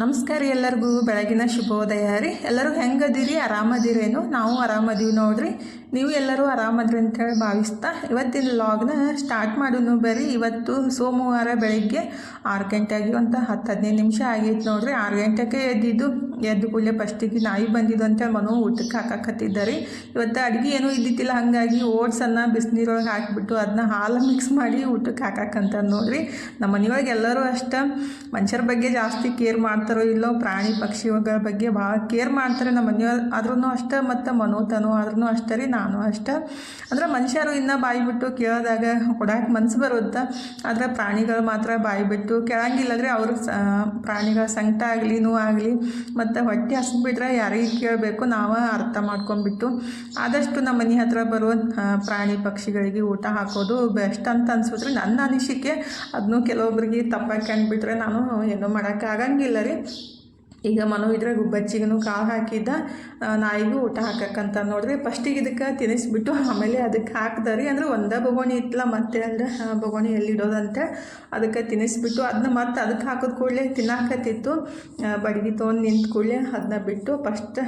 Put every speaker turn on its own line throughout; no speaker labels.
ನಮಸ್ಕಾರ ರೀ ಎಲ್ಲರಿಗೂ, ಬೆಳಗಿನ ಶುಭೋದಯ ರೀ. ಎಲ್ಲರೂ ಹೆಂಗದಿರಿ? ಆರಾಮದಿರೇನು ನಾವು ಆರಾಮದೀವಿ ನೋಡ್ರಿ. ನೀವು ಎಲ್ಲರೂ ಆರಾಮದ್ರಿ ಅಂತೇಳಿ ಭಾವಿಸ್ತಾ, ಇವತ್ತಿನ ಲಾಗ್ನ ಸ್ಟಾರ್ಟ್ ಮಾಡೋನು ಬರ್ರಿ ಇವತ್ತು ಸೋಮವಾರ ಬೆಳಿಗ್ಗೆ ಆರು ಗಂಟೆಗೆ ಒಂದು ಹತ್ತು ಹದಿನೈದು ನಿಮಿಷ ಆಗೈತೆ ನೋಡ್ರಿ. ಆರು ಗಂಟೆಗೆ ಎದ್ದಿದ್ದು ಎದ್ದು ಕೂಡಲೇ ಫಸ್ಟಿಗೆ ನಾಯಿ ಬಂದಿದ್ದು ಅಂತೇಳಿ ಮನು ಊಟಕ್ಕೆ ಹಾಕಕತ್ತಿದ್ದಾರೆ. ಇವತ್ತು ಅಡುಗೆ ಏನೂ ಇದ್ದಿದ್ದಿಲ್ಲ, ಹಾಗಾಗಿ ಓಟ್ಸನ್ನು ಬಿಸಿನೀರೊಳಗೆ ಹಾಕಿಬಿಟ್ಟು ಅದನ್ನ ಹಾಲು ಮಿಕ್ಸ್ ಮಾಡಿ ಊಟಕ್ಕೆ ಹಾಕಾಕಂತ ನೋಡ್ರಿ. ನಮ್ಮ ಮನೆಯೊಳಗೆ ಎಲ್ಲರೂ ಅಷ್ಟೇ ಮನುಷ್ಯರ ಬಗ್ಗೆ ಜಾಸ್ತಿ ಕೇರ್ ಮಾಡ್ತಾರೋ ಇಲ್ಲೋ, ಪ್ರಾಣಿ ಪಕ್ಷಿಗಳ ಬಗ್ಗೆ ಭಾಳ ಕೇರ್ ಮಾಡ್ತಾರೆ. ನಮ್ಮ ಮನೆಯ ಆದ್ರೂ ಅಷ್ಟೇ ಮತ್ತು ಮನೋತನು ಆದ್ರೂ ಅಷ್ಟೇ ರೀ, ನಾನು ಅಷ್ಟೇ. ಅಂದ್ರೆ ಮನುಷ್ಯರು ಇನ್ನೂ ಬಾಯಿ ಬಿಟ್ಟು ಕೇಳಿದಾಗ ಕೊಡಕ್ಕೆ ಮನ್ಸು ಬರುತ್ತೆ? ಆದರೆ ಪ್ರಾಣಿಗಳು ಮಾತ್ರ ಬಾಯಿ ಬಿಟ್ಟು ಕೇಳಂಗಿಲ್ಲದ್ರೆ ಅವರು ಅವ್ರ ಪ್ರಾಣಿಗಳ ಸಂಕಟ ಆಗಲಿ ಮತ್ತು ಹೊಟ್ಟೆ ಹಸ್ಬಿಟ್ರೆ ಯಾರಿಗೆ ಕೇಳಬೇಕು, ನಾವು ಅರ್ಥ ಮಾಡ್ಕೊಂಡ್ಬಿಟ್ಟು ಆದಷ್ಟು ನಮ್ಮ ಮನೆ ಹತ್ರ ಬರುವ ಪ್ರಾಣಿ ಪಕ್ಷಿಗಳಿಗೆ ಊಟ ಹಾಕೋದು ಬೆಸ್ಟ್ ಅಂತ ಅನ್ಸುತ್ತೆ ನನ್ನ ಅನಿಸಿಕೆ. ಅದನ್ನು ಕೆಲವೊಬ್ರಿಗೆ ತಪ್ಪಾಗಿ ನಾನು ಏನೂ ಮಾಡೋಕ್ಕಾಗಂಗಿಲ್ಲ ರೀ. ಈಗ ಮನು ಇದ್ರೆ ಗುಬ್ಬಚ್ಚಿಗೂ ಕಾಳು ಹಾಕಿದ್ದ ನಾಯಿಗೂ ಊಟ ಹಾಕಕ್ಕಂತ ನೋಡ್ರಿ ಫಸ್ಟಿಗೆ ಇದಕ್ಕೆ ತಿನ್ನಿಸ್ಬಿಟ್ಟು ಆಮೇಲೆ ಅದಕ್ಕೆ ಹಾಕ್ದಾರಿ ಅಂದ್ರೆ ಒಂದೇ ಬೊಗೋಣಿ ಇತ್ತಲ್ಲ ಮತ್ತೆ ಅಂದ್ರೆ ಬಗೋಣಿ ಬೊಗೋಣಿ ಎಲ್ಲಿಡೋದಂತೆ ಅದಕ್ಕೆ ತಿನ್ನಿಸ್ಬಿಟ್ಟು ಅದನ್ನ ಮತ್ತೆ ಅದಕ್ಕೆ ಹಾಕಿದ ಕೂಡಲೇ ತಿನ್ನಾಕತ್ತಿತ್ತು. ಬಡಗಿ ತೊಗೊಂಡು ನಿಂತ ಕೂಡಲೇ ಅದನ್ನ ಬಿಟ್ಟು ಫಸ್ಟ್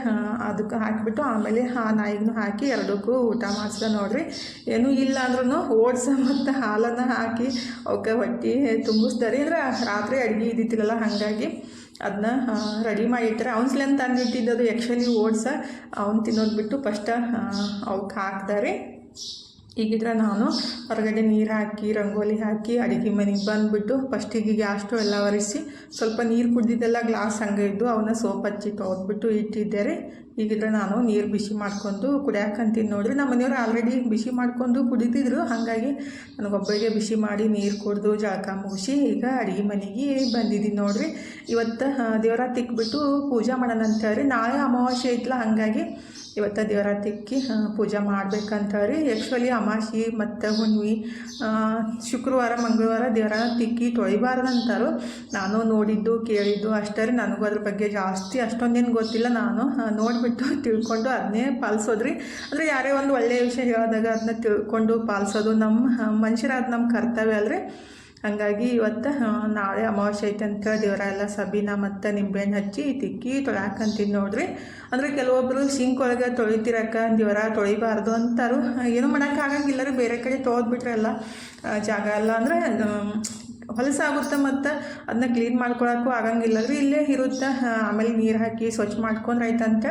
ಅದಕ್ಕೆ ಹಾಕಿಬಿಟ್ಟು ಆಮೇಲೆ ಆ ನಾಯಿಗೂ ಹಾಕಿ ಎರಡಕ್ಕೂ ಊಟ ಮಾಡಿಸ್ದ ನೋಡ್ರಿ. ಏನೂ ಇಲ್ಲ ಅಂದ್ರೂ ಓಡ್ಸ ಮತ್ತು ಹಾಲನ್ನು ಹಾಕಿ ಅವಕ್ಕೆ ಹೊಟ್ಟೆ ತುಂಬಿಸ್ದಾರಿ ಅಂದ್ರೆ ರಾತ್ರಿ ಅಡುಗೆ ಇದ್ದಿತ್ತಿಲ್ಲ ಹಾಗಾಗಿ. ಅದನ್ನ ರೆಡಿ ಮಾಡಿಟ್ರೆ ಅವ್ನ್ಸ್ಲೆ ಅಂತ ಅದು ಆ್ಯಕ್ಚುಲಿ ಓಡ್ಸ, ಅವ್ನು ತಿನ್ನೋದು ಬಿಟ್ಟು ಫಸ್ಟ ಅವಕ್ಕೆ ಹಾಕ್ತಾರೆ ಈಗಿದ್ರೆ ನಾನು ಹೊರಗಡೆ ನೀರು ಹಾಕಿ, ರಂಗೋಲಿ ಹಾಕಿ, ಅಡುಗೆ ಮನೆಗೆ ಬಂದುಬಿಟ್ಟು ಫಸ್ಟಿಗೆ ಗ್ಯಾಸ್ ಸ್ಟವ್ ಎಲ್ಲ ಒರೆಸಿ ಸ್ವಲ್ಪ ನೀರು ಕುಡ್ದಿದ್ದೆಲ್ಲ ಗ್ಲಾಸ್ ಹಂಗೆ ಇದ್ದು ಅವನ್ನ ಸೋಪ್ ಹಚ್ಚಿ ತೊಗೊದ್ಬಿಟ್ಟು ಇಟ್ಟಿದ್ದಾರೆ. ಈಗಿದ್ರೆ ನಾನು ನೀರು ಬಿಸಿ ಮಾಡ್ಕೊಂಡು ಕುಡಿಯಾಕಂತೀನಿ ನೋಡ್ರಿ. ನಮ್ಮ ಮನೆಯವ್ರು ಆಲ್ರೆಡಿ ಬಿಸಿ ಮಾಡ್ಕೊಂಡು ಕುಡಿತಿದ್ರು. ಹಾಗಾಗಿ ನನಗೊಬ್ಬರಿಗೆ ಬಿಸಿ ಮಾಡಿ ನೀರು ಕುಡಿದು ಜಳಕ ಮುಗಿಸಿ ಈಗ ಅಡುಗೆ ಮನೆಗೆ ಬಂದಿದ್ದೀನಿ ನೋಡ್ರಿ. ಇವತ್ತು ದೇವರ ತಿಕ್ಬಿಟ್ಟು ಪೂಜೆ ಮಾಡೋಣ ಅಂತ ಹೇಳಿ ನಾಳೆ ಅಮಾವಾಸ್ಯೆ ಐತ್ಲ ಹಾಗಾಗಿ ಇವತ್ತು ದೇವರ ತಿಕ್ಕಿ ಪೂಜೆ ಮಾಡ್ಬೇಕಂತ ರೀ ಆ್ಯಕ್ಚುಲಿ ಅಮಾಸಿ ಮತ್ತು ಹುಣ್ಣಿಮೆ ಶುಕ್ರವಾರ ಮಂಗಳವಾರ ದೇವರ ತಿಕ್ಕಿ ತೊಳಿಬಾರ್ದಂತಾರು ನಾನು ನೋಡಿದ್ದು ಕೇಳಿದ್ದು ಅಷ್ಟೇ ರೀ. ನನಗೂ ಅದ್ರ ಬಗ್ಗೆ ಜಾಸ್ತಿ ಅಷ್ಟೊಂದೇನು ಗೊತ್ತಿಲ್ಲ. ನಾನು ಆ, ನೋಡಿಬಿಟ್ಟು ತಿಳ್ಕೊಂಡು ಅದನ್ನೇ ಪಾಲಿಸೋದ್ರಿ. ಅಂದರೆ ಯಾರೇ ಒಂದು ಒಳ್ಳೆಯ ವಿಷಯ ಹೇಳಿದಾಗ ಅದನ್ನ ತಿಳ್ಕೊಂಡು ಪಾಲಿಸೋದು ನಮ್ಮ, ಮನುಷ್ಯರಾದ ನಮ್ಮ ಕರ್ತವ್ಯ ಅಲ್ರಿ. ಹಾಗಾಗಿ ಇವತ್ತು ನಾಳೆ ಅಮಾವಾಸ್ಯೆ ಐತೆ ಅಂತ ದೇವರ ಎಲ್ಲ ಸಬೀನ ಮತ್ತು ನಿಂಬೆಹಣ್ಣು ಹಚ್ಚಿ, ತಿಕ್ಕಿ, ತೊಳ್ಯಾಕಂತೀನಿ ನೋಡ್ರಿ. ಅಂದರೆ ಕೆಲವೊಬ್ಬರು ಸಿಂಕ್ ಒಳಗೆ ತೊಳಿತಿರಕ್ಕ, ದೇವರ ತೊಳಿಬಾರ್ದು ಅಂತಾರು. ಏನು ಮಾಡೋಕ್ಕಾಗಂಗಿಲ್ಲ ರೀ, ಬೇರೆ ಕಡೆ ತೊಳೆದ್ಬಿಟ್ರೆ ಎಲ್ಲ ಜಾಗ ಎಲ್ಲ ಅಂದರೆ ಹೊಲಸಾಗುತ್ತೆ ಮತ್ತು ಅದನ್ನ ಕ್ಲೀನ್ ಮಾಡ್ಕೊಳಕ್ಕೂ ಆಗಂಗಿಲ್ಲ. ರೀ ಇಲ್ಲೇ ಇರುತ್ತೆ. ಆಮೇಲೆ ನೀರು ಹಾಕಿ ಸ್ವಚ್ಛ ಮಾಡ್ಕೊಂಡ್ರೆ ಆಯ್ತಂತ.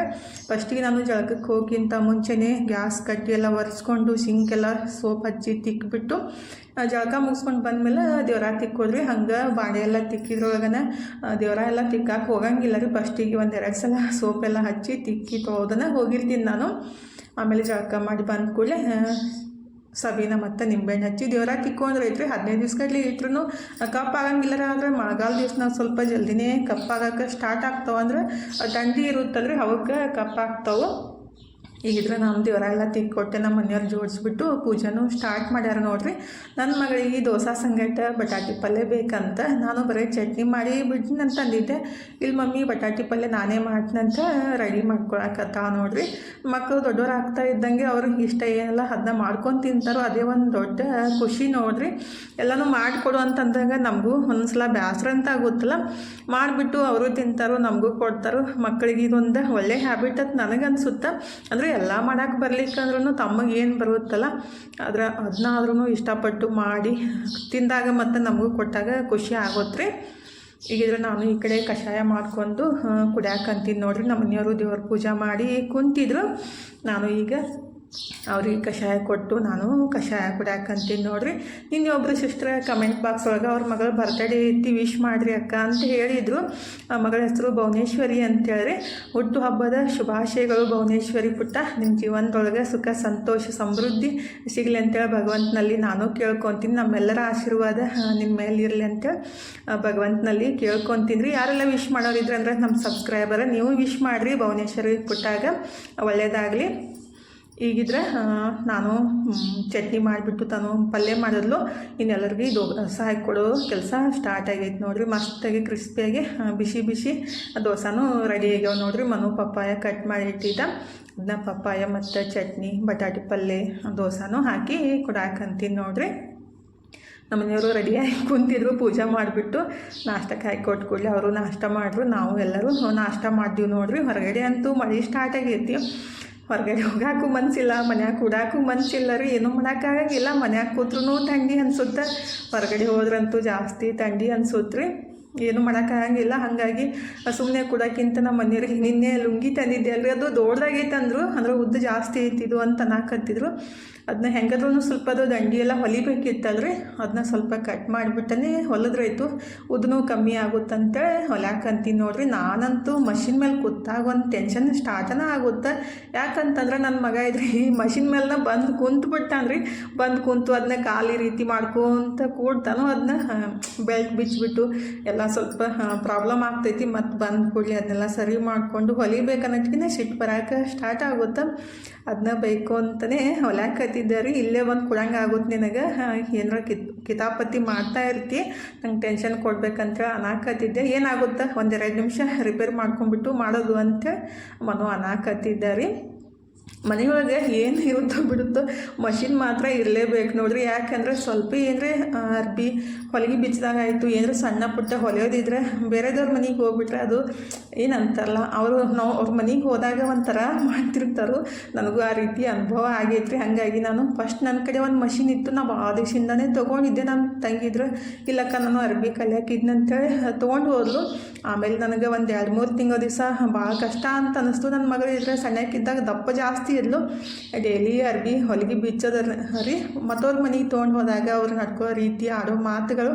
ಫಸ್ಟಿಗೆ ನಾನು ಜಳಕಕ್ಕೆ ಹೋಗಿಂತ ಮುಂಚೆನೇ ಗ್ಯಾಸ್ ಕಟ್ಟಿ ಎಲ್ಲ ಒರೆಸ್ಕೊಂಡು ಸಿಂಕ್ ಎಲ್ಲ ಸೋಪ್ ಹಚ್ಚಿ ತಿಕ್ಬಿಟ್ಟು ಜಳಕ ಮುಗಿಸ್ಕೊಂಡು ಬಂದಮೇಲೆ ದೇವರ ತಿಕ್ಕೋದ್ರಿ ಹಂಗೆ ಬಾಣೆ ಎಲ್ಲ ತಿಕ್ಕಿದ್ರೊಳಗನ ದೇವರ ಎಲ್ಲ ತಿಕ್ಕಾಕೆ ಹೋಗಂಗಿಲ್ಲ ರೀ. ಫಸ್ಟಿಗೆ ಒಂದು ಎರಡು ಸಲ ಸೋಪ್ ಎಲ್ಲ ಹಚ್ಚಿ ತಿಕ್ಕಿ ತೋದನ ಹೋಗಿರ್ತೀನಿ ನಾನು. ಆಮೇಲೆ ಜಳಕ ಮಾಡಿ ಬಂದ ಕೂಡಲೇ ಸಬೀನ ಮತ್ತು ನಿಂಬೆಹಣ್ಣು ಹಚ್ಚಿ ದೇವರ ಅಂದ್ರೆ ಐತ್ರಿ ಹದಿನೈದು ದಿವ್ಸ ಗಟ್ಲೆ ಇಟ್ರು ಕಪ್ ಆಗಂಗಿಲ್ಲ ಆದರೆ ಮಳೆಗಾಲ ದಿವ್ಸ ನಾವು ಸ್ವಲ್ಪ ಜಲ್ದಿನೇ ಕಪ್ಪಾಗಕ್ಕೆ ಸ್ಟಾರ್ಟ್ ಆಗ್ತಾವ ಅಂದ್ರೆ ಥಂಡಿ ಇರುತ್ತಲ್ರಿ, ಅವಕ್ಕೆ ಕಪ್ ಆಗ್ತಾವೆ ಈಗಿದ್ರೆ ನಮ್ಮ ದೇವರೆಲ್ಲ ತಿಕ್ಕೊಟ್ಟೆ, ನಮ್ಮ ಮನೆಯವ್ರು ಜೋಡಿಸ್ಬಿಟ್ಟು ಪೂಜೆನೂ ಸ್ಟಾರ್ಟ್ ಮಾಡ್ಯಾರ ನೋಡ್ರಿ. ನನ್ನ ಮಗಳಿಗೆ ದೋಸೆ ಸಂಗಟ ಬಟಾಟಿ ಪಲ್ಯ ಬೇಕಂತ ನಾನು ಬರೀ ಚಟ್ನಿ ಮಾಡಿ ಬಿಡ್ತೀನಿ ಅಂತ ಅಂದಿದ್ದೆ. ಇಲ್ಲಿ ಮಮ್ಮಿ ಬಟಾಟಿ ಪಲ್ಯ ನಾನೇ ಮಾಡ್ತೀನಂತ ರೆಡಿ ಮಾಡ್ಕೊಳಕತ್ತ ನೋಡ್ರಿ. ಮಕ್ಕಳು ದೊಡ್ಡವ್ರು ಆಗ್ತಾ ಇದ್ದಂಗೆ ಅವ್ರಿಗೆ ಇಷ್ಟ ಏನೆಲ್ಲ ಅದನ್ನ ಮಾಡ್ಕೊಂಡು ತಿಂತಾರೋ ಅದೇ ಒಂದು ದೊಡ್ಡ ಖುಷಿ ನೋಡ್ರಿ. ಎಲ್ಲನೂ ಮಾಡಿಕೊಡು ಅಂತಂದಾಗ ನಮಗೂ ಒಂದ್ಸಲ ಬೇಸರ ಅಂತ ಆಗುತ್ತಲ್ಲ. ಮಾಡಿಬಿಟ್ಟು ಅವರು ತಿಂತಾರೋ ನಮಗೂ ಕೊಡ್ತಾರೋ ಮಕ್ಕಳಿಗೆ ಇದೊಂದು ಒಳ್ಳೆ ಹ್ಯಾಬಿಟ್ ಅಂತ ನನಗನ್ಸುತ್ತೆ. ಅಂದರೆ ಎಲ್ಲ ಮಾಡಕ್ಕೆ ಬರ್ಲಿಕ್ಕಂದ್ರೂ ತಮಗೆ ಏನು ಬರುತ್ತಲ್ಲ, ಅದರ ಅದನ್ನಾದ್ರೂ ಇಷ್ಟಪಟ್ಟು ಮಾಡಿ ತಿಂದಾಗ ಮತ್ತು ನಮಗೂ ಕೊಟ್ಟಾಗ ಖುಷಿ ಆಗೋತ್ರಿ. ಈಗಿದ್ರೆ ನಾನು ಈ ಕಡೆ ಕಷಾಯ ಮಾಡ್ಕೊಂಡು ಕುಡಿಯಾಕಂತೀನಿ ನೋಡ್ರಿ. ನಮ್ಮ ಮನೆಯವರು ದೇವ್ರ ಪೂಜೆ ಮಾಡಿ ಕುಂತಿದ್ರು. ನಾನು ಈಗ ಅವ್ರಿಗೆ ಕಷಾಯ ಕೊಟ್ಟು ನಾನು ಕಷಾಯ ಕುಡಿಯಾಕಂತೀನಿ ನೋಡ್ರಿ. ನಿನ್ನೆ ಒಬ್ಬರು ಸಿಸ್ಟರ್ ಕಮೆಂಟ್ ಬಾಕ್ಸ್ ಒಳಗೆ ಅವ್ರ ಮಗಳ ಬರ್ತಡೇ ಇತ್ತು ವಿಶ್ ಮಾಡಿರಿ ಅಕ್ಕ ಅಂತ ಹೇಳಿದರು. ಆ ಮಗಳ ಹೆಸರು ಭುವನೇಶ್ವರಿ ಅಂತೇಳಿ ಹುಟ್ಟು ಹಬ್ಬದ ಶುಭಾಶಯಗಳು ಭುವನೇಶ್ವರಿ ಪುಟ್ಟ. ನಿಮ್ಮ ಜೀವನದೊಳಗೆ ಸುಖ, ಸಂತೋಷ, ಸಮೃದ್ಧಿ ಸಿಗಲಿ ಅಂತೇಳಿ ಭಗವಂತನಲ್ಲಿ ನಾನು ಕೇಳ್ಕೊತೀನಿ. ನಮ್ಮೆಲ್ಲರ ಆಶೀರ್ವಾದ ನಿಮ್ಮ ಮೇಲೆ ಇರಲಿ ಅಂತೇಳಿ ಭಗವಂತನಲ್ಲಿ ಕೇಳ್ಕೊತೀನಿ ರೀ ಯಾರೆಲ್ಲ ವಿಶ್ ಮಾಡೋರಿದ್ರೆ ಅಂದ್ರೆ ನಮ್ಮ ಸಬ್ಸ್ಕ್ರೈಬರ್ ನೀವು ವಿಶ್ ಮಾಡಿರಿ ಭುವನೇಶ್ವರಿ ಪುಟ್ಟಾಗ. ಒಳ್ಳೆಯದಾಗಲಿ ಈಗಿದ್ರೆ ನಾನು ಚಟ್ನಿ ಮಾಡಿಬಿಟ್ಟು ತಾನು ಪಲ್ಯ ಮಾಡಿದ್ಲು. ಇನ್ನೆಲ್ಲರಿಗೂ ದೋಸೆ ಹಾಕ್ಕೊಡೋ ಕೆಲಸ ಸ್ಟಾರ್ಟ್ ಆಗೈತೆ ನೋಡಿರಿ. ಮಸ್ತಾಗಿ ಕ್ರಿಸ್ಪಿಯಾಗಿ ಬಿಸಿ ಬಿಸಿ ದೋಸೆನೂ ರೆಡಿ ಆಗ್ಯಾವ ನೋಡಿರಿ. ಮನು, ಪಪ್ಪಾಯ ಕಟ್ ಮಾಡಿ ಇಟ್ಟಿದ್ದ. ಅದನ್ನ ಪಪ್ಪಾಯ ಮತ್ತು ಚಟ್ನಿ, ಬಟಾಟೆ ಪಲ್ಯ ದೋಸೆನೂ ಹಾಕಿ ಕೊಡಾಕಂತೀನಿ ನೋಡಿರಿ. ನಮ್ಮ ಮನೆಯವರು ರೆಡಿಯಾಗಿ ಕುಂತಿದ್ರು, ಪೂಜೆ ಮಾಡಿಬಿಟ್ಟು ನಾಷ್ಟಕ್ಕೆ ಹಾಕಿ ಕೊಟ್ಟು ಕೂಡಲೇ ಅವರು ನಾಷ್ಟ ಮಾಡಿದ್ರು ನಾವು ಎಲ್ಲರೂ ನಾಷ್ಟ ಮಾಡಿದ್ವಿ ನೋಡಿರಿ. ಹೊರಗಡೆ ಅಂತೂ ಮಳೆ ಸ್ಟಾರ್ಟ್ ಆಗೈತಿ. ಹೊರಗಡೆ ಹೋಗಾಕು ಮನಸ್ಸಿಲ್ಲ ಮನ್ಯಾಗ ಕೂಡಾಕು ಮನಸ್ಸಿಲ್ಲ ರೀ. ಏನೂ ಮಾಡೋಕ್ಕಾಗಂಗಿಲ್ಲ ಮನ್ಯಾಗ ಕೂತ್ರೂ ಥಂಡಿ ಅನ್ಸುತ್ತೆ. ಹೊರಗಡೆ ಹೋದ್ರಂತೂ ಜಾಸ್ತಿ ಥಂಡಿ ಅನ್ಸುತ್ತೆ ರೀ. ಏನು ಮಾಡೋಕ್ಕಾಗಂಗಿಲ್ಲ ಹಾಗಾಗಿ ಸುಮ್ಮನೆ ಕೊಡೋಕ್ಕಿಂತ ನಮ್ಮ ಮನೆಯವ್ರಿಗೆ ನಿನ್ನೆ ಲುಂಗಿ ತಂದಿದ್ದೆ ಅಲ್ರಿ. ಅದು ದೊಡ್ಡದಾಗೈತೆ ಅಂದರು ಅಂದ್ರೆ ಉದ್ದ ಜಾಸ್ತಿ ಐತಿದು ಅಂತ ಅನ್ನಕತ್ತಿದ್ರು. ಅದನ್ನ ಹೆಂಗಾದ್ರೂ ಸ್ವಲ್ಪ ಅದು ದಂಡಿ ಎಲ್ಲ ಹೊಲಿಬೇಕಿತ್ತಲ್ರಿ, ಅದನ್ನ ಸ್ವಲ್ಪ ಕಟ್ ಮಾಡಿಬಿಟ್ಟನೆ ಹೊಲದ್ರಾಯ್ತು. ಉದ್ದನೂ ಕಮ್ಮಿ ಆಗುತ್ತಂತೇಳಿ ಹೊಲ್ಯಾಕಂತೀನಿ ನೋಡ್ರಿ. ನಾನಂತೂ ಮಷಿನ್ ಮೇಲೆ ಕೂತಾಗ ಒಂದು ಟೆನ್ಷನ್ ಸ್ಟಾರ್ಟನ ಆಗುತ್ತೆ. ಯಾಕಂತಂದ್ರೆ ನನ್ನ ಮಗ ಇದ್ರಿ ಈ ಮಷಿನ್ ಮೇಲೆನ ಬಂದು ಕುಂತು ಬಿಟ್ಟಾನ್ರಿ. ಬಂದು ಕುಂತು ಅದನ್ನ ಖಾಲಿ ರೀತಿ ಮಾಡ್ಕೊಂತ ಕೂಡ್ತಾನೋ ಅದನ್ನ ಬೆಲ್ಟ್ ಬಿಚ್ಚಿಬಿಟ್ಟು ಎಲ್ಲ ಸ್ವಲ್ಪ ಪ್ರಾಬ್ಲಮ್ ಆಗ್ತೈತಿ. ಮತ್ತು ಬಂದು ಕೂಡಲಿ ಅದನ್ನೆಲ್ಲ ಸರಿ ಮಾಡಿಕೊಂಡು ಹೊಲಿಬೇಕನ್ನೋದ್ಕಿಂತ ಸಿಟ್ಟು ಬರೋಕೆ ಸ್ಟಾರ್ಟ್ ಆಗುತ್ತೆ. ಅದನ್ನ ಬೇಕು ಅಂತಲೇ ಹೊಲ್ಯಾಕತ್ತಿದ್ದೆ ರೀ ಇಲ್ಲೇ ಬಂದು ಕೊಡಂಗೆ ಆಗುತ್ತೆ ನಿನಗೆ. ಏನಾರ ಕಿತ್, ಕಿತಾಪತಿ ಮಾಡ್ತಾ ಇರ್ತಿ, ನಂಗೆ ಟೆನ್ಷನ್ ಕೊಡ್ಬೇಕಂತ ಅನಾಕತ್ತಿದ್ದೆ. ಏನಾಗುತ್ತೆ? ಒಂದೆರಡು ನಿಮಿಷ ರಿಪೇರ್ ಮಾಡ್ಕೊಂಡ್ಬಿಟ್ಟು ಮಾಡೋದು ಅಂತ ಮನು ಅನಾಕತ್ತಿದ್ದೆ ರೀ. ಮನೆಯೊಳಗೆ ಏನು ಇರುತ್ತೋ ಬಿಡುತ್ತೋ ಮಷಿನ್ ಮಾತ್ರ ಇರಲೇಬೇಕು ನೋಡ್ರಿ. ಯಾಕಂದರೆ ಸ್ವಲ್ಪ ಏನರೆ ಅರ್ಬಿ ಹೊಲಿಗೆ ಬಿಚ್ಚಿದಾಗ ಆಯಿತು, ಏನರ ಸಣ್ಣ ಪುಟ್ಟ ಹೊಲಿಯೋದಿದ್ರೆ ಬೇರೆದವ್ರ ಮನೆಗೆ ಹೋಗ್ಬಿಟ್ರೆ ಅದು ಏನಂತಾರಲ್ಲ, ಅವರು ನಾವು ಅವ್ರ ಮನೆಗೆ ಹೋದಾಗ ಒಂಥರ ಮಾಡ್ತಿರ್ತಾರೋ. ನನಗೂ ಆ ರೀತಿ ಅನುಭವ ಆಗೈತ್ರಿ. ಹಾಗಾಗಿ ನಾನು ಫಸ್ಟ್ ನನ್ನ ಕಡೆ ಒಂದು ಮಷಿನ್ ಇತ್ತು, ನಾವು ಆ ದಿವಸದಿಂದನೇ ತೊಗೊಂಡಿದ್ದೆ ನಮ್ಮ ತಂಗಿದ್ರು. ಇಲ್ಲಕ್ಕ, ನಾನು ಅರ್ಬಿ ಕಲಿಯಾಕಿದ್ನಂತೇಳಿ ತೊಗೊಂಡು ಹೋದ್ಲು. ಆಮೇಲೆ ನನಗೆ ಒಂದು ಎರಡು ಮೂರು ತಿಂಗಳ ದಿವಸ ಭಾಳ ಕಷ್ಟ ಅಂತ ಅನ್ನಿಸ್ತು ನನ್ನ ಮಗಳು ಇದ್ರೆ ಸಣ್ಣಕ್ಕಿದ್ದಾಗ ದಪ್ಪ ಜಾಸ್ತಿ ಇದ್ಲು. ಡೈಲಿ ಅರ್ಬಿ ಹೊಲಿಗೆ ಬಿಚ್ಚೋದ್ರ ರೀ ಮತ್ತವ್ರ ಮನೆಗೆ ತೊಗೊಂಡು ಹೋದಾಗ ಅವ್ರು ನಡ್ಕೋ ರೀತಿ ಆಡೋ ಮಾತುಗಳು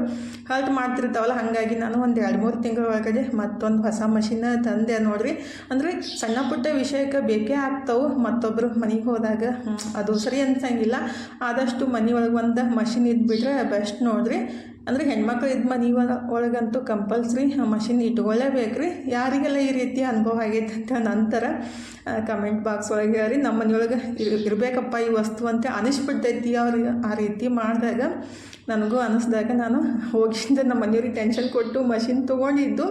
ಹಲ್ಟ್ ಮಾಡ್ತಿರ್ತಾವಲ್ಲ, ಹಾಗಾಗಿ ನಾನು ಒಂದು ಎರಡು ಮೂರು ತಿಂಗಳ ಒಳಗಡೆ ಮತ್ತೊಂದು ಹೊಸ ಮಷಿನ್ ತಂದೆ ನೋಡ್ರಿ. ಅಂದರೆ ಸಣ್ಣ ಪುಟ್ಟ ವಿಷಯಕ್ಕೆ ಬೇಕೇ ಆಗ್ತಾವೆ. ಮತ್ತೊಬ್ಬರು ಮನೆಗೆ ಹೋದಾಗ ಅದು ಸರಿ ಅನ್ಸಂಗಿಲ್ಲ. ಆದಷ್ಟು ಮನೆ ಒಳಗೆ ಒಂದು ಮಷಿನ್ ಇದ್ಬಿಟ್ರೆ ಬೆಸ್ಟ್ ನೋಡ್ರಿ. ಅಂದರೆ ಹೆಣ್ಮಕ್ಳು ಇದು ಮನೆ ಒಳಗಂತೂ ಕಂಪಲ್ಸ್ರಿ ಮಷಿನ್ ಇಟ್ಕೊಳ್ಳೇಬೇಕು ರೀ ಯಾರಿಗೆಲ್ಲ ಈ ರೀತಿ ಅನುಭವ ಆಗೈತೆ ಅಂತ ನಂತರ ಕಮೆಂಟ್ ಬಾಕ್ಸ್ ಒಳಗೆ ರೀ ನಮ್ಮ ಮನೆಯೊಳಗೆ ಇರಬೇಕಪ್ಪ ಈ ವಸ್ತು ಅಂತ ಅನಿಸ್ಬಿಡ್ತೈತಿ ಅವ್ರಿಗೆ ಆ ರೀತಿ ಮಾಡಿದಾಗ ನನಗೂ ಅನಿಸ್ದಾಗ ನಾನು ಹೋಗಿಂದ ನಮ್ಮ ಮನೆಯವ್ರಿಗೆ ಟೆನ್ಷನ್ ಕೊಟ್ಟು ಮಷಿನ್ ತೊಗೊಂಡಿದ್ದು.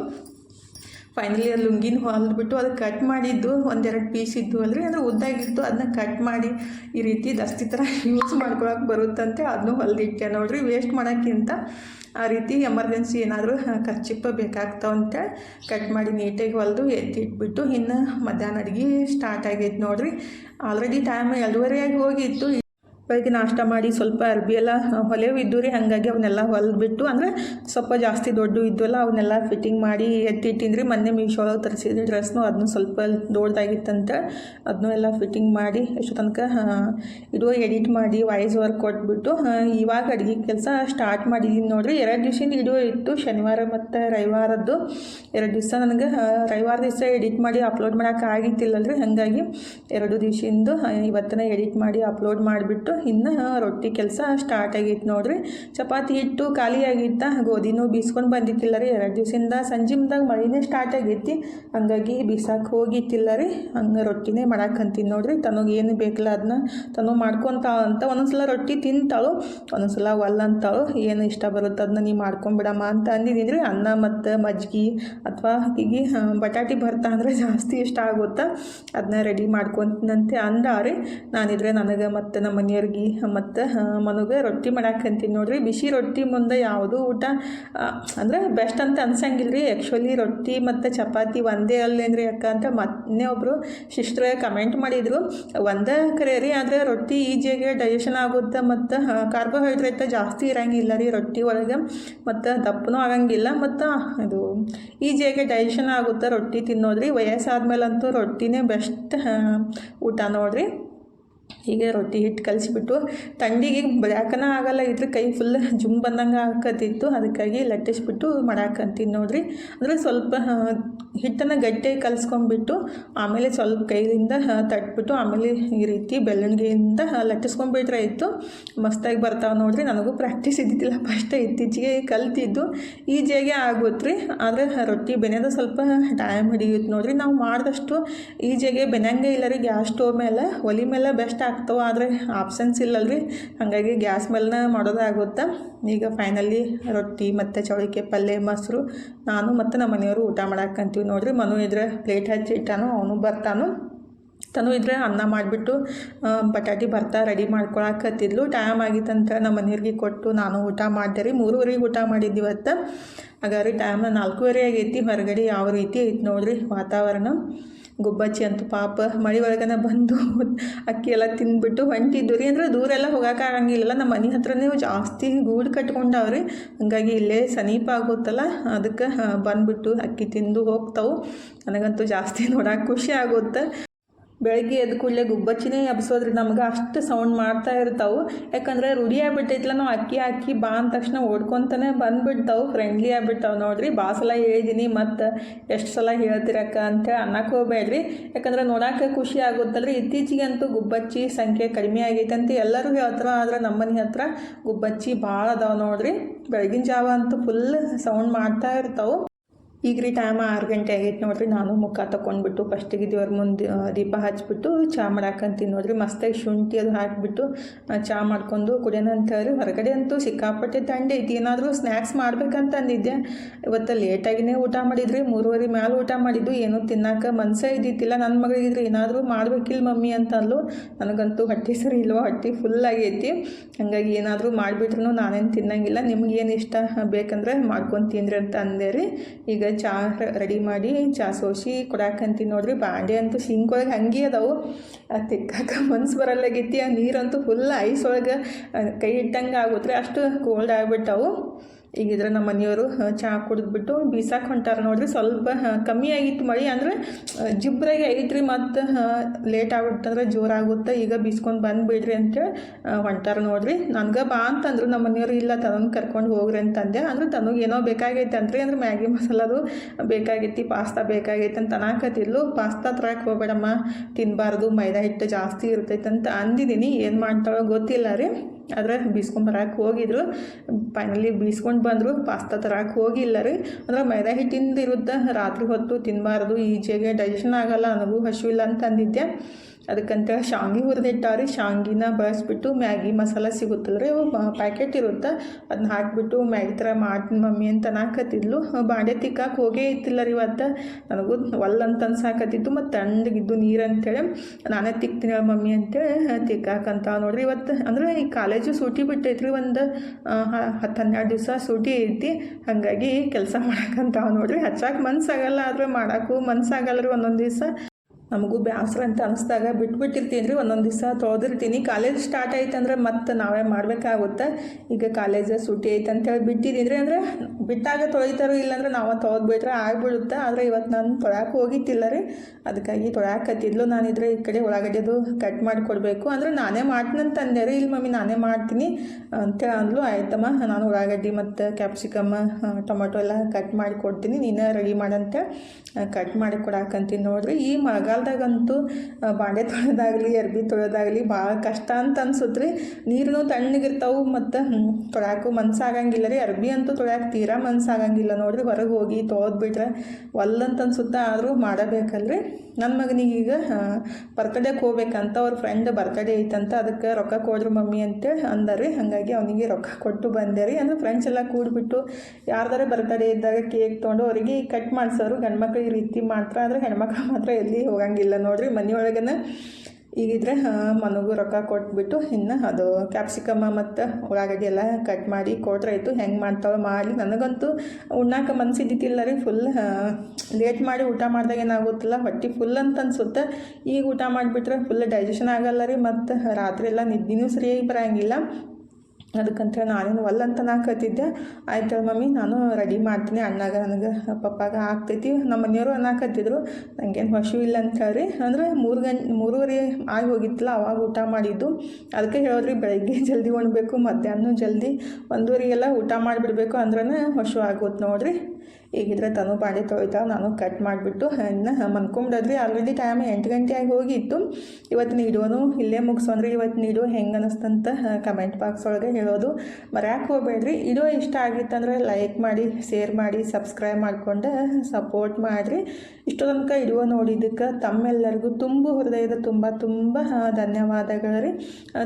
ಫೈನಲಿ ಅದು ಲುಂಗಿನ ಹೊಲ್ದ್ಬಿಟ್ಟು ಅದು ಕಟ್ ಮಾಡಿದ್ದು, ಒಂದೆರಡು ಪೀಸ್ ಇದ್ದು ಅಲ್ರಿ ಅಂದರೆ ಉದ್ದಾಗಿತ್ತು ಅದನ್ನ ಕಟ್ ಮಾಡಿ ಈ ರೀತಿ ದಸ್ತಿ ಥರ ಯೂಸ್ ಮಾಡ್ಕೊಳಕ್ಕೆ ಬರುತ್ತಂತೆ. ಅದನ್ನೂ ಹೊಲ್ದಿಟ್ಟೆ ನೋಡ್ರಿ. ವೇಸ್ಟ್ ಮಾಡೋಕ್ಕಿಂತ ಆ ರೀತಿ ಎಮರ್ಜೆನ್ಸಿ ಏನಾದರೂ ಖರ್ಚಿಪ್ಪ ಬೇಕಾಗ್ತಾವಂತ. ಕಟ್ ಮಾಡಿ ನೀಟಾಗಿ ಹೊಲಿದು ಎತ್ತಿಟ್ಬಿಟ್ಟು ಇನ್ನು ಮಧ್ಯಾಹ್ನ ಅಡುಗೆ ಸ್ಟಾರ್ಟ್ ಆಗೈತೆ ನೋಡ್ರಿ. ಆಲ್ರೆಡಿ ಟೈಮ್ ಎರಡೂವರೆಯಾಗಿ ಹೋಗಿತ್ತು. ಬೆಳಗ್ಗೆ ನಾಷ್ಟ ಮಾಡಿ ಸ್ವಲ್ಪ ಅರ್ಬಿ ಎಲ್ಲ ಹೊಲೆವು ಇದ್ದು ರೀ, ಹಾಗಾಗಿ ಅವನ್ನೆಲ್ಲ ಹೊಲ್ಬಿಟ್ಟು ಅಂದರೆ ಸ್ವಲ್ಪ ಜಾಸ್ತಿ ದೊಡ್ಡ ಇದ್ವಲ್ಲ ಅವನ್ನೆಲ್ಲ ಫಿಟ್ಟಿಂಗ್ ಮಾಡಿ ಎತ್ತಿಟ್ಟಿನಿ ರೀ, ಮೊನ್ನೆ ಮೀಶೋ ಒಳಗೆ ತರಿಸಿದ್ರಿ ಡ್ರೆಸ್ನು ಅದನ್ನು ಸ್ವಲ್ಪ ದೊಡ್ಡದಾಗಿತ್ತಂತ ಅದನ್ನೂ ಎಲ್ಲ ಫಿಟ್ಟಿಂಗ್ ಮಾಡಿ ಎಷ್ಟು ತನಕ ಇದು ಎಡಿಟ್ ಮಾಡಿ ವಾಯ್ಸ್ ವರ್ಕ್ ಕೊಟ್ಬಿಟ್ಟು ಇವಾಗ ಅಡುಗೆ ಕೆಲಸ ಸ್ಟಾರ್ಟ್ ಮಾಡಿದ್ದೀನಿ ನೋಡಿರಿ. ಎರಡು ದಿವಸದಿಂದ ಇಡುವ ಇತ್ತು, ಶನಿವಾರ ಮತ್ತು ರವಿವಾರದ್ದು. ಎರಡು ದಿವಸ ನನಗೆ ರವಿವಾರ ದಿವಸ ಎಡಿಟ್ ಮಾಡಿ ಅಪ್ಲೋಡ್ ಮಾಡೋಕೆ ಆಗಿತ್ತಿಲ್ಲಲ್ರಿ, ಹಾಗಾಗಿ ಎರಡು ದಿವಸದಿಂದ ಇವತ್ತನೇ ಎಡಿಟ್ ಮಾಡಿ ಅಪ್ಲೋಡ್ ಮಾಡಿಬಿಟ್ಟು ಇನ್ನು ರೊಟ್ಟಿ ಕೆಲಸ ಸ್ಟಾರ್ಟ್ ಆಗಿತ್ತು ನೋಡ್ರಿ. ಚಪಾತಿ ಹಿಟ್ಟು ಖಾಲಿ ಆಗಿತ್ತ, ಗೋಧಿನೂ ಬೀಸ್ಕೊಂಡು ಬಂದಿತ್ತಿಲ್ಲ ರೀ. ಎರಡು ದಿವಸದಿಂದ ಸಂಜಿಮ್ದಾಗ ಮುಂದಾಗ ಮಳೆನೇ ಸ್ಟಾರ್ಟ್ ಆಗೈತಿ. ಹಂಗಾಗಿ ಬೀಸಕ್ಕೆ ಹೋಗಿತ್ತಿಲ್ಲ ರೀ. ಹಂಗೆ ರೊಟ್ಟಿನೇ ಮಾಡಾಕಂತೀನಿ ನೋಡ್ರಿ. ತನಗೆ ಏನು ಬೇಕಲ್ಲ ಅದನ್ನ ತನಗೆ ಮಾಡ್ಕೊತಾಳ ಅಂತ ಒಂದೊಂದ್ಸಲ ರೊಟ್ಟಿ ತಿಂತಾಳು, ಒಂದೊಂದ್ಸಲ ಒಲ್ಲ ಅಂತಾಳು. ಏನು ಇಷ್ಟ ಬರುತ್ತೆ ಅದನ್ನ ನೀ ಮಾಡ್ಕೊಂಬಿಡಮ್ಮ ಅಂತ ಅಂದಿದ್ದೀನಿ ರೀ ಅನ್ನ ಮತ್ತು ಮಜ್ಜಿಗೆ ಅಥವಾ ಹೀಗೆ ಬಟಾಟಿ ಬರ್ತಾ ಅಂದರೆ ಜಾಸ್ತಿ ಇಷ್ಟ ಆಗುತ್ತಾ ಅದನ್ನ ರೆಡಿ ಮಾಡ್ಕೊಂತಂತೆ ಅಂದಾರಿ ನಾನಿದ್ರೆ ನನಗೆ ಮತ್ತು ನಮ್ಮ ಮನೆಯವ್ರಿಗೆ ಮತ್ತು ಮನಗೆ ರೊಟ್ಟಿ ಮಾಡಾಕಂತೀನಿ ನೋಡ್ರಿ. ಬಿಸಿ ರೊಟ್ಟಿ ಮುಂದೆ ಯಾವುದು ಊಟ ಅಂದರೆ ಬೆಸ್ಟ್ ಅಂತ ಅನ್ಸಂಗಿಲ್ಲ ರೀ ಆ್ಯಕ್ಚುಲಿ ರೊಟ್ಟಿ ಮತ್ತು ಚಪಾತಿ ಒಂದೇ ಅಲ್ಲೇನ್ರಿ ಅಕ್ಕ ಅಂತ ಮತ್ತೆ ಒಬ್ಬರು ಶಿಸ್ಟ್ರ ಕಮೆಂಟ್ ಮಾಡಿದರು. ಒಂದೇ ಕರೆ ರೀ, ಆದರೆ ರೊಟ್ಟಿ ಈಜಿಯಾಗಿ ಡೈಜೆಷನ್ ಆಗುತ್ತೆ ಮತ್ತು ಕಾರ್ಬೋಹೈಡ್ರೇಟ್ ಜಾಸ್ತಿ ಇರಂಗಿಲ್ಲ ರೀ ರೊಟ್ಟಿ ಒಳಗೆ. ಮತ್ತು ದಪ್ಪನೂ ಆಗಂಗಿಲ್ಲ ಮತ್ತು ಇದು ಈಜಿಯಾಗಿ ಡೈಜೆಷನ್ ಆಗುತ್ತೆ ರೊಟ್ಟಿ ತಿನ್ನೋದ್ರಿ. ವಯಸ್ಸಾದ್ಮೇಲಂತೂ ರೊಟ್ಟಿನೇ ಬೆಸ್ಟ್ ಊಟ ನೋಡ್ರಿ. ಹೀಗೆ ರೊಟ್ಟಿ ಹಿಟ್ಟು ಕಲಿಸ್ಬಿಟ್ಟು ತಂಡಿಗೆ ಬೆಳ್ಯಾಕನ ಆಗಲ್ಲ, ಇದ್ರೆ ಕೈ ಫುಲ್ ಜುಮ್ ಬಂದಂಗೆ ಆಗತ್ತಿತ್ತು. ಅದಕ್ಕಾಗಿ ಲಟ್ಟಿಸ್ಬಿಟ್ಟು ಮಾಡಾಕಂತೀನಿ ನೋಡ್ರಿ. ಅಂದರೆ ಸ್ವಲ್ಪ ಹಿಟ್ಟನ್ನು ಗಟ್ಟಿಯಾಗಿ ಕಲಿಸ್ಕೊಂಡ್ಬಿಟ್ಟು ಆಮೇಲೆ ಸ್ವಲ್ಪ ಕೈಯಿಂದ ತಟ್ಬಿಟ್ಟು ಆಮೇಲೆ ಈ ರೀತಿ ಬೆಳ್ಳಣಿಗೆಯಿಂದ ಲಟ್ಟಿಸ್ಕೊಂಡ್ಬಿಟ್ರೆ ಆಯಿತು. ಮಸ್ತಾಗಿ ಬರ್ತಾವೆ ನೋಡ್ರಿ. ನನಗೂ ಪ್ರಾಕ್ಟೀಸ್ ಇದ್ದಿದ್ದಿಲ್ಲ ಫಸ್ಟ್ ಇತ್ತೀಚೆಗೆ ಕಲ್ತಿದ್ದು. ಈಜಿಯಾಗಿ ಆಗುತ್ತೆ ರೀ ಆದರೆ ರೊಟ್ಟಿ ಬೆನೆಯೋದು ಸ್ವಲ್ಪ ಟೈಮ್ ಹಿಡಿಯುತ್ತೆ ನೋಡ್ರಿ. ನಾವು ಮಾಡಿದಷ್ಟು ಈಜಿಯಾಗೆ ಬೆನಂಗೆ ಇಲ್ಲ ರೀ. ಗ್ಯಾಸ್ ಸ್ಟೋವ್ ಮೇಲೆ ಒಲಿ ಮೇಲೆ ಬೆಸ್ಟ್ ಆಗ್ತವೆ. ಆದರೆ ಆಪ್ಷನ್ಸ್ ಇಲ್ಲಲ್ರಿ. ಹಾಗಾಗಿ ಗ್ಯಾಸ್ ಮೇಲೆ ಮಾಡೋದಾಗುತ್ತೆ ಈಗ ಫೈನಲಿ ರೊಟ್ಟಿ ಮತ್ತು ಚೌಳಿಕೆ ಪಲ್ಯ, ಮೊಸರು, ನಾನು ಮತ್ತು ನಮ್ಮ ಮನೆಯವರು ಊಟ ಮಾಡಾಕಂತೀವಿ ನೋಡ್ರಿ, ಮನು ಇದ್ರೆ ಪ್ಲೇಟ್ ಹಚ್ಚಿ ಇಟ್ಟಾನು ಅವನು ಬರ್ತಾನು. ತನು ಇದ್ರೆ ಅನ್ನ ಮಾಡಿಬಿಟ್ಟು ಬಟಾಟಿ ಬರ್ತಾ ರೆಡಿ ಮಾಡ್ಕೊಳಕತ್ತಿದ್ಲು. ಟೈಮ್ ಆಗಿತ್ತಂತ ನಮ್ಮ ಮನೆಯವ್ರಿಗೆ ಕೊಟ್ಟು ನಾನು ಊಟ ಮಾಡಿದೆ ರೀ. ಮೂರುವರೆಗೆ ಊಟ ಮಾಡಿದ್ದು ಇವತ್ತು. ಹಾಗಾದ್ರೆ ಟೈಮ್ ನಾಲ್ಕೂವರೆ ಆಗೈತಿ. ಹೊರಗಡೆ ಯಾವ ರೀತಿ ಐತಿ ನೋಡಿರಿ ವಾತಾವರಣ. ಗುಬ್ಬಚ್ಚಿ ಅಂತೂ ಪಾಪ ಮಳೆ ಒಳಗನ ಬಂದು ಅಕ್ಕಿ ಎಲ್ಲ ತಿಂದ್ಬಿಟ್ಟು ಹೊಂಟಿದ್ದು ರೀ ಅಂದ್ರೆ ದೂರ ಎಲ್ಲ ಹೋಗೋಕ್ಕಾಗಂಗಿಲ್ಲ ನಮ್ಮ ಮನೆ ಹತ್ರನೇ ಜಾಸ್ತಿ ಗೂಡು ಕಟ್ಕೊಂಡವ್ರಿ. ಹಂಗಾಗಿ ಇಲ್ಲೇ ಸಮೀಪ ಆಗುತ್ತಲ್ಲ, ಅದಕ್ಕೆ ಬಂದ್ಬಿಟ್ಟು ಅಕ್ಕಿ ತಿಂದು ಹೋಗ್ತಾವೆ. ನನಗಂತೂ ಜಾಸ್ತಿ ನೋಡೋಕೆ ಖುಷಿ ಆಗುತ್ತೆ. ಬೆಳಗ್ಗೆ ಎದ್ದ ಕೂಡಲೇ ಗುಬ್ಬಚ್ಚಿನೇ ಎಬ್ಸೋದ್ರಿ. ನಮ್ಗೆ ಅಷ್ಟು ಸೌಂಡ್ ಮಾಡ್ತಾ ಇರ್ತಾವೆ. ಯಾಕಂದರೆ ರೂಢಿ ಆಗ್ಬಿಟ್ಟೈತ್ಲ ನಾವು ಅಕ್ಕಿ ಹಾಕಿ ಬಾ ಅಂದ ತಕ್ಷಣ ಓಡ್ಕೊತಾನೆ ಬಂದುಬಿಡ್ತಾವೆ. ಫ್ರೆಂಡ್ಲಿ ಆಗ್ಬಿಡ್ತಾವೆ ನೋಡಿರಿ. ಭಾಳ ಸಲ ಹೇಳಿದ್ದೀನಿ ಮತ್ತು ಎಷ್ಟು ಸಲ ಹೇಳ್ತಿರಕ್ಕ ಅಂತ ಅನ್ನಕ್ಕೆ ಹೋಗ್ಬೇಡ್ರಿ. ಯಾಕಂದ್ರೆ ನೋಡೋಕೆ ಖುಷಿ ಆಗುತ್ತಲ್ರಿ. ಇತ್ತೀಚಿಗಂತೂ ಗುಬ್ಬಚ್ಚಿ ಸಂಖ್ಯೆ ಕಡಿಮೆ ಆಗೈತೆ ಅಂತ ಎಲ್ಲರೂ ಹೇಳ್ತಾರೆ. ಆದರೆ ನಮ್ಮನೆ ಹತ್ರ ಗುಬ್ಬಚ್ಚಿ ಭಾಳ ಅದಾವೆ ನೋಡಿರಿ. ಬೆಳಗಿನ ಜಾವ ಅಂತೂ ಫುಲ್ ಸೌಂಡ್ ಮಾಡ್ತಾ ಇರ್ತಾವೆ. ಈಗ ರೀ ಟೈಮ್ ಆರು ಗಂಟೆ ಆಗೈತೆ ನೋಡ್ರಿ. ನಾನು ಮುಖ ತಗೊಂಡ್ಬಿಟ್ಟು ಫಸ್ಟಿಗೆ ದೇವ್ರ ಮುಂದೆ ದೀಪ ಹಚ್ಬಿಟ್ಟು ಚಹಾ ಮಾಡಾಕಂತೀನಿ ನೋಡ್ರಿ. ಮಸ್ತಾಗಿ ಶುಂಠಿ ಅದು ಹಾಕಿಬಿಟ್ಟು ಚಹಾ ಮಾಡ್ಕೊಂಡು ಕುಡಿಯೋಣ ಅಂತ ಹೊರಗಡೆ ಅಂತೂ ಸಿಕ್ಕಾಪಟ್ಟೆ ದಂಡೆ ಐತಿ. ಏನಾದರೂ ಸ್ನ್ಯಾಕ್ಸ್ ಮಾಡ್ಬೇಕಂತ ಅಂದಿದ್ದೆ. ಇವತ್ತು ಲೇಟಾಗಿನೇ ಊಟ ಮಾಡಿದ್ರಿ. ಮೂರುವರೆ ಮ್ಯಾಲೆ ಊಟ ಮಾಡಿದ್ದು. ಏನೂ ತಿನ್ನೋಕೆ ಮನಸ್ಸೇ ಇದ್ದಿತ್ತಿಲ್ಲ ನನ್ನ ಮಗಳಿದ್ರೆ ಏನಾದರೂ ಮಾಡ್ಬೇಕಿಲ್ಲ ಮಮ್ಮಿ ಅಂತ ನನಗಂತೂ ಹೊಟ್ಟೆ ಸರಿ ಇಲ್ವ? ಹೊಟ್ಟೆ ಫುಲ್ ಆಗೈತಿ. ಹಾಗಾಗಿ ಏನಾದರೂ ಮಾಡಿಬಿಟ್ರು ನಾನೇನು ತಿನ್ನಂಗಿಲ್ಲ. ನಿಮ್ಗೆ ಏನು ಇಷ್ಟ ಬೇಕಂದ್ರೆ ಮಾಡ್ಕೊಂಡು ತಿಂದ್ರಿ ಅಂತ ಅಂದೆ ರೀ. ಈಗ ಚಹಾ ರೆಡಿ ಮಾಡಿ, ಚಾ ಸೋಸಿ ಕೊಡಾಕಂತೀನಿ ನೋಡ್ರಿ. ಬಾಂಡೆ ಅಂತೂ ಸಿಂಕ್ ಒಳಗೆ ಹಂಗೆ ಅದಾವು. ಅದು ತಿಕ್ಕಾಕ ಮನ್ಸು ಬರಲ್ಲಾಗೈತಿ ಆ ನೀರಂತೂ ಫುಲ್ ಐಸ್ ಒಳಗೆ ಕೈ ಇಟ್ಟಂಗೆ ಆಗುತ್ತೆ ಅಷ್ಟು ಕೋಲ್ಡ್ ಆಗಿಬಿಟ್ಟವು. ಈಗ ಇದ್ರೆ ನಮ್ಮ ಮನೆಯವರು ಚಹಾ ಕುಡಿದ್ಬಿಟ್ಟು ಬೀಸಾಕ್ ಹೊಂಟಾರ ನೋಡ್ರಿ. ಸ್ವಲ್ಪ ಕಮ್ಮಿ ಆಗಿತ್ತು ಮಳೆ. ಅಂದರೆ ಜಿಬ್ರಾಗಿ ಐತ್ರಿ ಮತ್ತು ಲೇಟ್ ಆಗ್ಬಿಟ್ಟಂದ್ರೆ ಜೋರಾಗುತ್ತೆ ಈಗ ಬೀಸ್ಕೊಂಡು ಬಂದುಬಿಡ್ರಿ ಅಂತೇಳಿ ಹೊಂಟಾರ ನೋಡ್ರಿ. ನನಗೆ ಬಾ ಅಂತಂದ್ರು ನಮ್ಮ ಮನೆಯವರು, ಇಲ್ಲ ತನಗೆ ಕರ್ಕೊಂಡು ಹೋಗ್ರಿ ಅಂತಂದೆ. ಅಂದ್ರೆ ತನಗೆ ಏನೋ ಬೇಕಾಗೈತೆ ಅಂತ್ರಿ ಅಂದ್ರೆ ಮ್ಯಾಗಿ ಮಸಾಲದು ಬೇಕಾಗೈತಿ, ಪಾಸ್ತಾ ಬೇಕಾಗೈತೆ ಅಂತ ಅನ್ನಾಕತ್ತಿದ್ಲು ಪಾಸ್ತಾ ತರಕ್ಕೆ ಹೋಗ್ಬೇಡಮ್ಮ. ತಿನ್ನಬಾರ್ದು ಮೈದಾ ಹಿಟ್ಟು ಜಾಸ್ತಿ ಇರ್ತೈತೆ ಅಂತ ಅಂದಿದ್ದೀನಿ. ಏನು ಮಾಡ್ತಾಳೋ ಗೊತ್ತಿಲ್ಲ ರೀ. ಆದರೆ ಬೀಸ್ಕೊಂಬರಕ್ಕೆ ಹೋಗಿದ್ರು ಫೈನಲಿ ಬೀಸ್ಕೊಂಡು ಬಂದರು. ಪಾಸ್ತಾ ತರಕ್ಕೆ ಹೋಗಿಲ್ಲ ರೀ. ಅಂದ್ರೆ ಮೈದಾ ಹಿಟ್ಟಿಂದ ಇರುತ್ತೆ ರಾತ್ರಿ ಹೊತ್ತು ತಿನ್ನಬಾರ್ದು ಈಚೆಗೆ ಡೈಜೆಷನ್ ಆಗಲ್ಲ. ನನಗೂ ಹಸಿವಿಲ್ಲ ಅಂತ ಅಂದಿದ್ದೆ. ಅದಕ್ಕಂತ ಶಾಂಗಿ ಹುರಿದಿಟ್ಟಾರಿ ಶಾಂಗಿನ ಬಳಸ್ಬಿಟ್ಟು ಮ್ಯಾಗಿ ಮಸಾಲ ಸಿಗುತ್ತಲ್ಲ ರೀ ಪ್ಯಾಕೆಟ್ ಇರುತ್ತೆ? ಅದನ್ನ ಹಾಕಿಬಿಟ್ಟು ಮ್ಯಾಗಿ ಥರ ಮಾಡಿ ಮಮ್ಮಿ ಅಂತ ನಾಕತ್ತಿದ್ಲು ಬಾಂಡೆ ತಿಕ್ಕಾಕೆ ಹೋಗೇ ಇತ್ತಿಲ್ಲ ರೀ ಇವತ್ತು. ನನಗೂ ಒಲ್ಲ ಅಂತ ಅನ್ಸಾಕತ್ತಿತ್ತು ಮತ್ತು ತಣ್ಣಗಿದ್ದು ನೀರು ಅಂತೇಳಿ. ನಾನೇ ತಿಕ್ತೀನಿ ಮಮ್ಮಿ ಅಂತೇಳಿ ತಿಕ್ಕಾಕಂತ ನೋಡ್ರಿ ಇವತ್ತು. ಅಂದರೆ ಈ ಕಾಲೇಜು ಸೂಟಿ ಬಿಟ್ಟೈತ್ರಿ ಒಂದು ಹತ್ತು ಹನ್ನೆರಡು ದಿವಸ ಸೂಟಿ ಐತಿ. ಹಾಗಾಗಿ ಕೆಲಸ ಮಾಡಕ್ಕಂತ ನೋಡ್ರಿ. ಹಚ್ಚಾಕೆ ಮನ್ಸಾಗಲ್ಲ ಆದ್ರೆ ಮಾಡೋಕ್ಕೂ ಮನ್ಸಾಗಲ್ಲ ರೀ ಒಂದೊಂದು ದಿವಸ. ನಮಗೂ ಬ್ಯಾಸ್ರ ಅಂತ ಅನಿಸ್ದಾಗ ಬಿಟ್ಬಿಟ್ಟಿರ್ತೀನಿ ರೀ ಒಂದೊಂದು ದಿವಸ ತೊಳೆದಿರ್ತೀನಿ. ಕಾಲೇಜ್ ಸ್ಟಾರ್ಟ್ ಆಯ್ತಂದ್ರೆ ಮತ್ತೆ ನಾವೇ ಮಾಡಬೇಕಾಗುತ್ತೆ. ಈಗ ಕಾಲೇಜ್ ಸೂಟಿ ಐತೆ ಅಂತೇಳಿ ಬಿಟ್ಟಿದ್ದೀನಿ ರೀ ಅಂದರೆ ಬಿಟ್ಟಾಗ ತೊಳಿತಾರೋ ಇಲ್ಲಾಂದ್ರೆ ನಾವು ತೊಳೆದ್ಬಿಟ್ರೆ ಆಗಿಬಿಡುತ್ತೆ. ಆದರೆ ಇವತ್ತು ನಾನು ತೊಳ್ಯಾಕೆ ಹೋಗಿತ್ತಿಲ್ಲ ರೀ. ಅದಕ್ಕಾಗಿ ತೊಳ್ಯಾಕತ್ತಿದ್ಲು ನಾನಿದ್ರೆ ಈ ಕಡೆ ಉಳ್ಳಾಗಡ್ಡೆದು ಕಟ್ ಮಾಡಿಕೊಡ್ಬೇಕು. ಅಂದರೆ ನಾನೇ ಮಾಡ್ತೀನಿ ಅಂತ ಅಂದೆ ರೀ. ಇಲ್ಲಿ ಮಮ್ಮಿ, ನಾನೇ ಮಾಡ್ತೀನಿ ಅಂತೇಳಿ ಅಂದ್ಲು. ಆಯ್ತಮ್ಮ, ನಾನು ಉಳ್ಳಾಗಡ್ಡಿ ಮತ್ತು ಕ್ಯಾಪ್ಸಿಕಮ್ಮ ಟೊಮೆಟೊ ಎಲ್ಲ ಕಟ್ ಮಾಡಿ ಕೊಡ್ತೀನಿ. ನೀನೇ ರೆಡಿ ಮಾಡಂತೆ ಕಟ್ ಮಾಡಿ ಕೊಡಾಕಂತೀನಿ ನೋಡ್ರಿ. ಈ ಮಳೆಗಾಲದಾಗಂತೂ ಆ, ಬಾಂಡೆ ತೊಳೆದಾಗಲಿ ಅರ್ಬಿ ತೊಳೆದಾಗಲಿ ಭಾಳ ಕಷ್ಟ ಅಂತ ಅನ್ಸುತ್ತೆ ರೀ ನೀರು ತಣ್ಣಗಿರ್ತಾವೆ ಮತ್ತು ತೊಳ್ಯಾಕು ಮನ್ಸಾಗಂಗಿಲ್ಲ ರೀ ಅರ್ಬಿ ಅಂತೂ ತೊಳ್ಯಾಕೆ ತೀರಾ ಮನ್ಸಾಗಂಗಿಲ್ಲ. ನೋಡ್ರಿ ಹೊರಗೆ ಹೋಗಿ ತೊಳೆದ್ಬಿಟ್ರೆ ಒಲ್ಲಂತ ಅನ್ಸುತ್ತೆ ಆದರೂ ಮಾಡಬೇಕಲ್ರಿ. ನನ್ನ ಮಗನಿಗೆ ಈಗ ಬರ್ತಡೇಗೆ ಹೋಗ್ಬೇಕಂತ ಅವ್ರ ಫ್ರೆಂಡ್ ಬರ್ತಡೇ ಐತಂತ ಅದಕ್ಕೆ ರೊಕ್ಕ ಕೊಡ್ರಿ ಮಮ್ಮಿ ಅಂತೇಳಿ ಅಂದರಿ. ಹಾಗಾಗಿ ಅವನಿಗೆ ರೊಕ್ಕ ಕೊಟ್ಟು ಬಂದೆ ರೀ. ಅಂದ್ರೆ ಫ್ರೆಂಡ್ಸ್ ಎಲ್ಲ ಕೂಡಿಬಿಟ್ಟು ಯಾರ್ದಾರೆ ಬರ್ತಡೇ ಇದ್ದಾಗ ಕೇಕ್ ತೊಗೊಂಡು ಅವರಿಗೆ ಕಟ್ ಮಾಡಿಸೋರು ಗಂಡ್ಮಕ್ಳಿಗೆ ಈ ರೀತಿ ಮಾಡ್ತಾರೆ ಆದರೆ ಹೆಣ್ಮಕ್ಳು ಮಾತ್ರ ಎಲ್ಲಿ ಹೋಗಂಗಿಲ್ಲ. ನೋಡ್ರಿ, ಮನೆಯೊಳಗನ ಈಗಿದ್ರೆ ಮನೆಗೂ ರೊಕ್ಕ ಕೊಟ್ಬಿಟ್ಟು ಇನ್ನು ಅದು ಕ್ಯಾಪ್ಸಿಕಮ್ಮ ಮತ್ತು ಉಳ್ಳಾಗಡ್ಡಿ ಎಲ್ಲ ಕಟ್ ಮಾಡಿ ಕೊಟ್ರಾಯ್ತು ಹೆಂಗೆ ಮಾಡ್ತಾವೆ ಮಾಡಿ ನನಗಂತೂ ಉಣ್ಣಾಕ ಮನ್ಸಿದ್ದಿತ್ತಿಲ್ಲ ರೀ ಫುಲ್ ಲೇಟ್ ಮಾಡಿ ಊಟ ಮಾಡಿದಾಗ ಏನಾಗುತ್ತಿಲ್ಲ, ಹೊಟ್ಟೆ ಫುಲ್ ಅಂತ ಅನ್ಸುತ್ತೆ. ಈಗ ಊಟ ಮಾಡಿಬಿಟ್ರೆ ಫುಲ್ ಡೈಜೆಷನ್ ಆಗಲ್ಲ ರೀ, ಮತ್ತು ರಾತ್ರಿ ಎಲ್ಲ ನಿದ್ದೆನೂ ಸರಿಯಾಗಿ ಬರೋಂಗಿಲ್ಲ. ಅದಕ್ಕಂತ ನಾನೇನು ಒಲ್ಲಂತ ನಾಕತ್ತಿದ್ದೆ ಆಯ್ತು ಮಮ್ಮಿ, ನಾನು ರೆಡಿ ಮಾಡ್ತೀನಿ. ಅಣ್ಣಾಗ ನನಗೆ, ಪಪ್ಪಾಗ ಆಗ್ತೈತಿ. ನಮ್ಮ ಮನೆಯವರು ಅನ್ನಕತ್ತಿದ್ರು ನನಗೇನು ಹಸು ಇಲ್ಲ ಅಂತ ಹೇಳ್ರಿ. ಅಂದರೆ ಮೂರು ಗಂಟೆ ಮೂರುವರೆ ಆಗಿ ಹೋಗಿತ್ತಲ್ಲ, ಅವಾಗ ಊಟ ಮಾಡಿದ್ದು. ಅದಕ್ಕೆ ಹೇಳೋದ್ರಿ, ಬೆಳಗ್ಗೆ ಜಲ್ದಿ ಉಣ್ಬೇಕು, ಮಧ್ಯಾಹ್ನ ಜಲ್ದಿ ಒಂದೂವರೆಗೆಲ್ಲ ಊಟ ಮಾಡಿಬಿಡ್ಬೇಕು ಅಂದ್ರೆ ಹಸು ಆಗುತ್ತೆ ನೋಡ್ರಿ. ಈಗಿದ್ರೆ ತಾನು ಬಾಂಡೆ ತೊಳಿತಾವೆ ನಾನು ಕಟ್ ಮಾಡಿಬಿಟ್ಟು ಇನ್ನು ಮನ್ಕೊಂಬಿಡೋದ್ರಿ ಆಲ್ರೆಡಿ ಟೈಮ್ ಎಂಟು ಗಂಟೆ ಆಗಿ ಹೋಗಿತ್ತು. ಇವತ್ತಿನ ನೀಡೋನು ಇಲ್ಲೇ ಮುಗಿಸೋನ್ರಿ ಇವತ್ತಿನ ವಿಡಿಯೋ ಹೆಂಗೆ ಅನ್ನಿಸ್ತಂತ ಕಮೆಂಟ್ ಬಾಕ್ಸ್ ಒಳಗೆ ಹೇಳೋದು ಮರ್ಯಾಕೆ ಹೋಗ್ಬೇಡ್ರಿ. ಇಡೋ ಇಷ್ಟ ಆಗಿತ್ತಂದ್ರೆ ಲೈಕ್ ಮಾಡಿ ಶೇರ್ ಮಾಡಿ ಸಬ್ಸ್ಕ್ರೈಬ್ ಮಾಡ್ಕೊಂಡು ಸಪೋರ್ಟ್ ಮಾಡಿರಿ. ಇಷ್ಟು ತನಕ ಇಡುವ ನೋಡಿದ್ದಕ್ಕೆ ತಮ್ಮೆಲ್ಲರಿಗೂ ತುಂಬ ಹೃದಯದ ತುಂಬ ತುಂಬ ಧನ್ಯವಾದಗಳು ರೀ.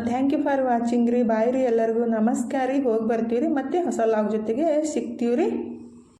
ಥ್ಯಾಂಕ್ ಯು ಫಾರ್ ವಾಚಿಂಗ್ ರೀ. ಬಾಯ್ ರೀ ಎಲ್ಲರಿಗೂ ನಮಸ್ಕಾರ ರೀ. ಹೋಗಿ ಬರ್ತೀವಿ ರೀ. ಮತ್ತೆ ಹೊಸ ಲಾಗ್ ಜೊತೆಗೆ ಸಿಗ್ತೀವಿ ರೀ.